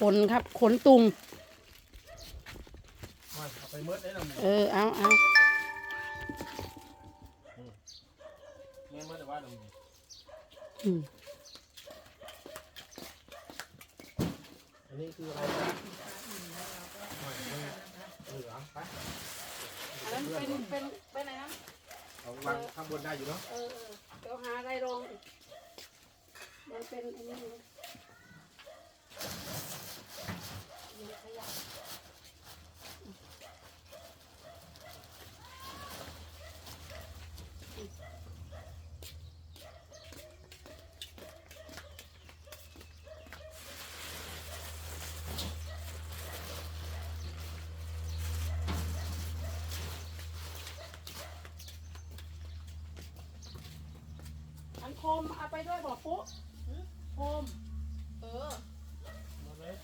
ขนครับ ขนตุงมาเอาไปเมิดได้หน่อยเออ เอาเอาแม่เมิดแต่ว่าหน่อยอืมอันนี้คืออะไรนะไม่ไม่เหลือไปอันนั้นเป็นเป็นเป็นอะไรนะเอาวางข้างบนได้อยู่เนาะ เออเออเดี๋ยวหาอะไรรองอีกมันเป็นอันนี้นะเดี๋ยวขยะ อันโคมเอาไป ด้วยบอกปุ๊โคมเออ หมดเลย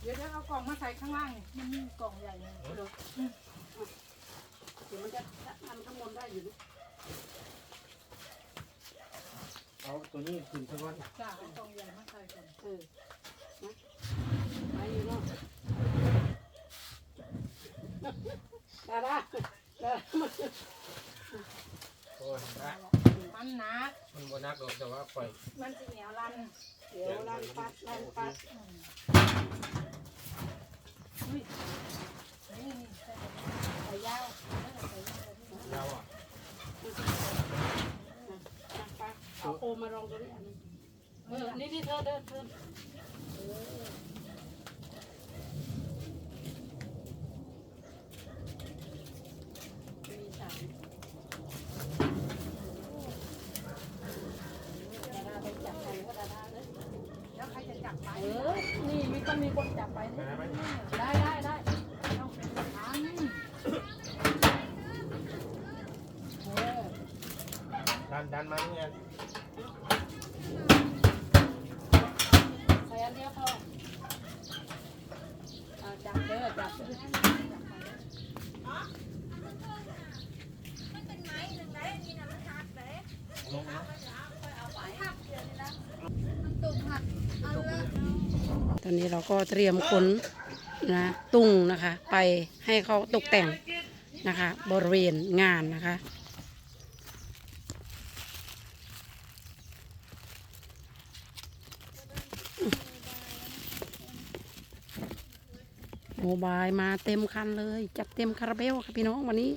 เดี๋ยวเดี๋ยวเอากล่องมาใส่ข้างล่างนี่มันมีกล่องใหญ่เลยเดี๋ยวมันจะทำข้างบนได้อยู่นะเอาตัวนี้ขึ้นสักวันจ้าเอากล่องใหญ่มาใส่ก่อนเออนะไปอยู่เนาะ ดาดาดาโอ้ยได้มันหนักมันบนักหรอกแต่ว่าปล่อยมันจะเหนียวรันเดี๋ยวลันปัดลันปัดอุ้ยนี่นี่ใส่ใส่ยาวยาวอะนะไปเอาโคมมารองตรงนี้อันนี้เออนี่นี่เธอเดินเธอเออมีสามดาดาไปจับใครก็ดาดาเลย แล้วใครจะจับไป เออ นี่ มีต้องมีคนจับไปได้ไหมได้ได้ได้ต้องเป็นทางดันดันมาเนี่ย ใส่อันเดียวพออ่าจับเด้อจับเด้อ มันเป็นไม้หนึ่งได้อันนี้นะมันหักเลย ลงนะ หักเดียวนี่นะมันตุกหักเอาละ ตอนนี้เราก็เตรียมขนนะตุ้งนะคะ ไปให้เขาตกแต่งนะคะ บริเวณงานนะคะโมบายมาเต็มคันเลย จัดเต็มคาราเบลค่ะพี่น้องวันนี้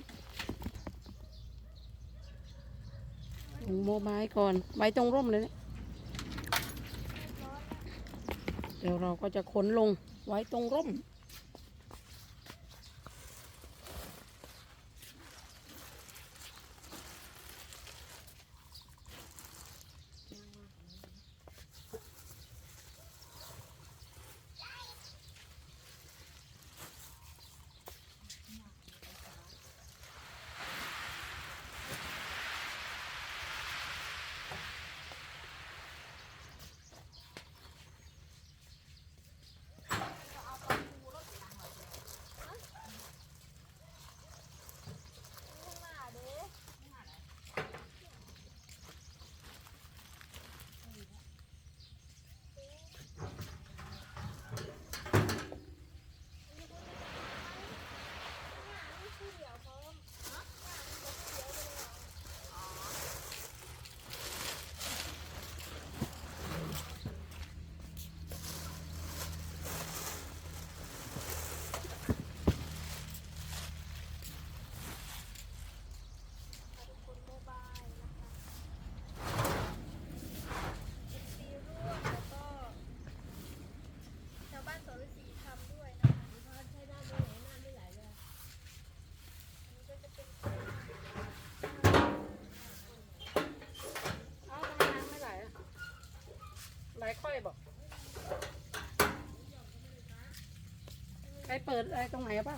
โมบายก่อนไว้ตรงร่มเลยเนี่ย เดี๋ยวเราก็จะขนลงไว้ตรงร่ม ชาวบ้านสอนฤาษีทำด้วยนะคะใช้ได้ด้วยน้ำไม่ไหลเลยนี่ก็จะเป็น เอาทำไมน้ำไม่ไหลอะไหลค่อยบอกใครเปิดอะไรตรงไหนเปล่า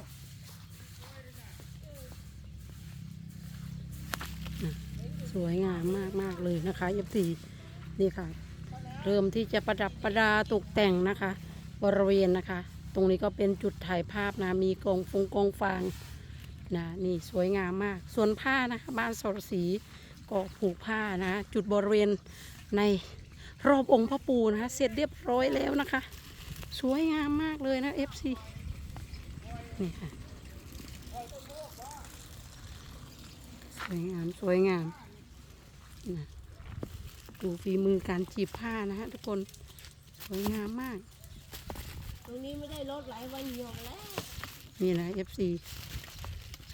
อะสวยงามมากมากเลยนะคะยับสีนี่ค่ะ เริ่มที่จะประดับประดาตกแต่งนะคะ บริเวณนะคะ ตรงนี้ก็เป็นจุดถ่ายภาพนะ มีกองฟงกองฟางนะนี่สวยงามมาก ส่วนผ้านะคะบ้านสรศรีก็ผูกผ้านะจุดบริเวณในรอบองค์พระปูนะคะเสร็จเรียบร้อยแล้วนะคะ สวยงามมากเลยนะ FC นี่ค่ะ สวยงาม สวยงามนะดูฝีมือการจีบผ้านะฮะทุกคน สวยงามมาก ตรงนี้ไม่ได้รถหลายวันหยงแล้วนี่นะ FC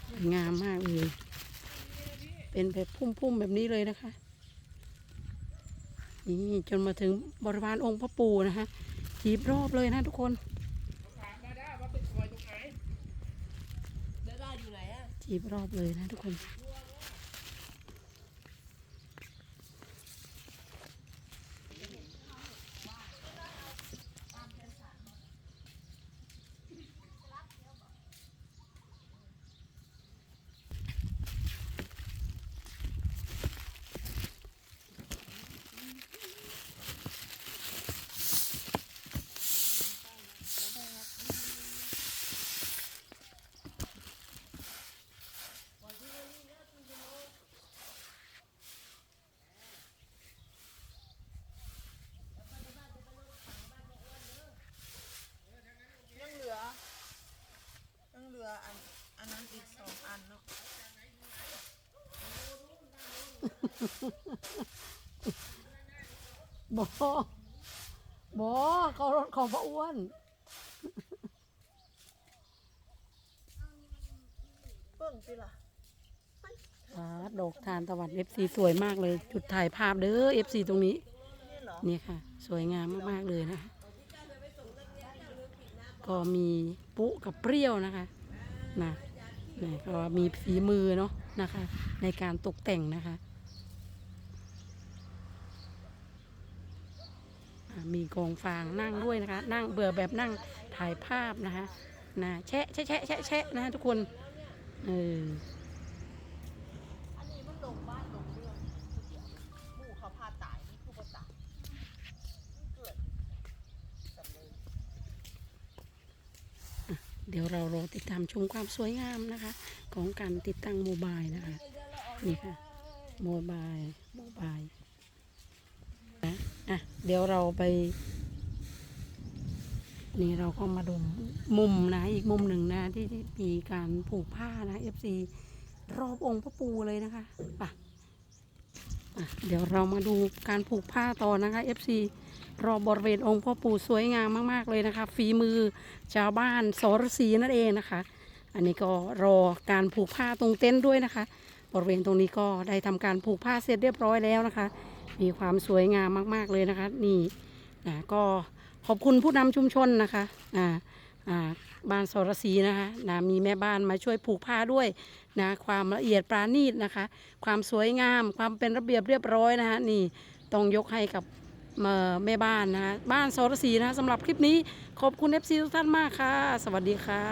สวยงามมากเลย เป็นแบบพุ่มๆแบบนี้เลยนะคะ นี่จนมาถึงบริวารองค์พระปูนะคะจีบรอบเลยนะทุกคน มาได้ว่าเป็นซอยตรงไหน เดี๋ยวได้อยู่ไหน อะจีบรอบเลยนะทุกคน ยังเหลือ ยังเหลืออัน อันนั้นอีกสองอันเนาะ บอบอเขารถของพระอ้วนเบิ่งสิล่ะอ่าดอกทานตะวัน FC สวยมากเลย จุดถ่ายภาพเด้อ FC ตรงนี้ นี่เหรอนี่ค่ะ สวยงามมาก ๆ เลยนะคะ ก็มีปุ๊กับเปรี้ยวนะคะนะนี่ก็มีฝีมือเนาะนะคะ ในการตกแต่งนะคะอ่า มีกองฟางนั่งด้วยนะคะ นั่งเบื่อแบบนั่งถ่ายภาพนะคะนะแชะแชะแชะแชะแชะนะทุกคนเอออันนี้มันลงบ้านลงเรื่องหมู่เขาพาตายนี่คือภาษาเกิดสำเร็จเดี๋ยวเรารอติดตามชมความสวยงามนะคะ ของการติดตั้งโมบายนะคะ นี่ค่ะโมบายโมบาย อะเดี๋ยวเราไป นี่เราก็มาดูมุมนะ อีกมุมหนึ่งนะ ที่ที่มีการผูกผ้านะ FC รอบองค์พระปูเลยนะคะป่ะเดี๋ยวเรามาดูการผูกผ้าต่อนะคะ FC รอบบริเวณองค์พ่อปู่สวยงามมากๆเลยนะคะ ฝีมือชาวบ้านสรศรีนั่นเองนะคะ อันนี้ก็รอการผูกผ้าตรงเต็นท์ด้วยนะคะ บริเวณตรงนี้ก็ได้ทำการผูกผ้าเสร็จเรียบร้อยแล้วนะคะ มีความสวยงามมาก ๆ เลยนะคะ นี่นะก็ขอบคุณผู้นำชุมชนนะคะอ่าอ่าบ้านสรศรีนะคะนะมีแม่บ้านมาช่วยผูกผ้าด้วยนะความละเอียดปราณีตนะคะ ความสวยงาม ความเป็นระเบียบเรียบร้อยนะคะนี่ต้องยกให้กับแม่บ้านนะคะบ้านสรศรีนะคะสำหรับคลิปนี้ขอบคุณ FC ทุกท่านมากค่ะ สวัสดีค่ะ